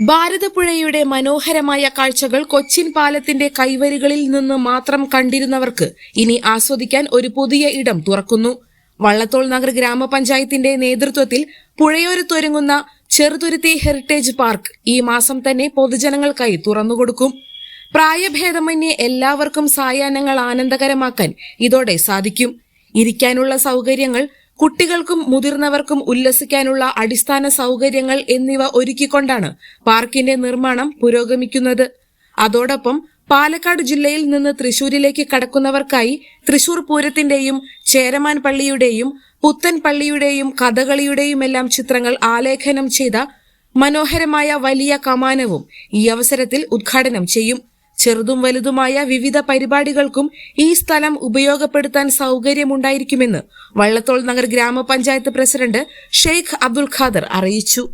ഭാരതപ്പുഴയുടെ മനോഹരമായ കാഴ്ചകൾ കൊച്ചിൻ പാലത്തിന്റെ കൈവരികളിൽ നിന്ന് മാത്രം കണ്ടിരുന്നവർക്ക് ഇനി ആസ്വദിക്കാൻ ഒരു പുതിയ ഇടം തുറക്കുന്നു. വള്ളത്തോൾ നഗർ ഗ്രാമപഞ്ചായത്തിന്റെ നേതൃത്വത്തിൽ പുഴയോരത്തൊരുങ്ങുന്ന ചെറുതുരുത്തി ഹെറിറ്റേജ് പാർക്ക് ഈ മാസം തന്നെ പൊതുജനങ്ങൾക്കായി തുറന്നുകൊടുക്കും. പ്രായഭേദമന്യേ എല്ലാവർക്കും സായാഹ്നങ്ങൾ ആനന്ദകരമാക്കാൻ ഇതോടെ സാധിക്കും. ഇരിക്കാനുള്ള സൗകര്യങ്ങൾ കുട്ടികൾക്കും മുതിർന്നവർക്കും ഉല്ലസിക്കാനുള്ള അടിസ്ഥാന സൗകര്യങ്ങൾ എന്നിവ ഒരുക്കിക്കൊണ്ടാണ് പാർക്കിന്റെ നിർമ്മാണം പുരോഗമിക്കുന്നത്. അതോടൊപ്പം പാലക്കാട് ജില്ലയിൽ നിന്ന് തൃശൂരിലേക്ക് കടക്കുന്നവർക്കായി തൃശൂർ പൂരത്തിന്റെയും ചേരമാൻ പള്ളിയുടെയും പുത്തൻ പള്ളിയുടെയും കഥകളിയുടെയുമെല്ലാം ചിത്രങ്ങൾ ആലേഖനം ചെയ്ത മനോഹരമായ വലിയ കമാനവും ഈ അവസരത്തിൽ ഉദ്ഘാടനം ചെയ്യും. ചെറുതും വലുതുമായ വിവിധ പരിപാടികൾക്കും ഈ സ്ഥലം ഉപയോഗപ്പെടുത്താൻ സൗകര്യമുണ്ടായിരിക്കുമെന്ന് വള്ളത്തോൾ നഗർ ഗ്രാമപഞ്ചായത്ത് പ്രസിഡന്റ് ഷെയ്ഖ് അബ്ദുൽ ഖാദർ അറിയിച്ചു